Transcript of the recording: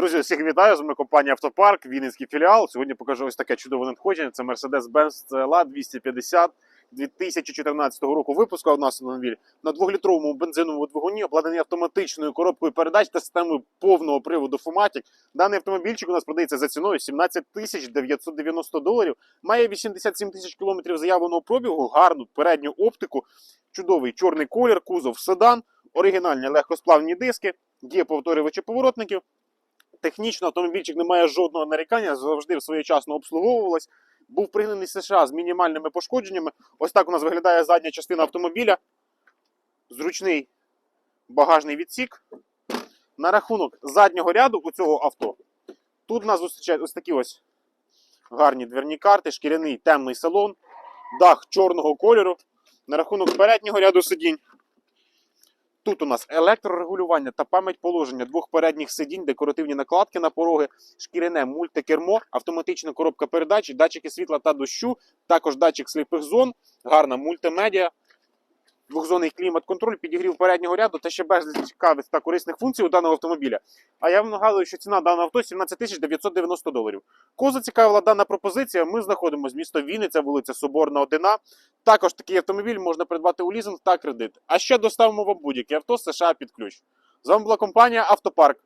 Друзі, всіх вітаю! З вами компанія Автопарк, Вінницький філіал. Сьогодні покажу ось таке чудове надходження. Це Mercedes-Benz CLA 250 2014 року випуску. У нас автомобіль на двохлітровому бензиновому двигуні, обладнаний автоматичною коробкою передач та системою повного приводу Fumatic. Даний автомобільчик у нас продається за ціною 17 тисяч 990 доларів. Має 87 тисяч кілометрів заявленого пробігу, гарну передню оптику, чудовий чорний колір, кузов седан, оригінальні легкосплавні диски, є повторювачі поворотників. Технічно автомобільчик не має жодного нарікання, завжди своєчасно обслуговувалась. Був пригнаний США з мінімальними пошкодженнями. Ось так у нас виглядає задня частина автомобіля. Зручний багажний відсік. На рахунок заднього ряду у цього авто. Тут нас зустрічають ось такі ось гарні дверні карти, шкіряний темний салон, дах чорного кольору. На рахунок переднього ряду сидінь. Тут у нас електрорегулювання та пам'ять положення двох передніх сидінь, декоративні накладки на пороги, шкіряне мультикермо, автоматична коробка передач, датчики світла та дощу, також датчик сліпих зон, гарна мультимедіа, двохзонний клімат-контроль, підігрів переднього ряду та ще безліч цікавих та корисних функцій у даного автомобіля. А я вам нагадую, що ціна даного авто 17 тисяч 990 доларів. Кого зацікавила дана пропозиція, ми знаходимося місто Вінниця, вулиця Соборна, 1А. Також такий автомобіль можна придбати у лізинг та кредит. А ще доставимо вам будь-яке авто з США під ключ. З вами була компанія Автопарк.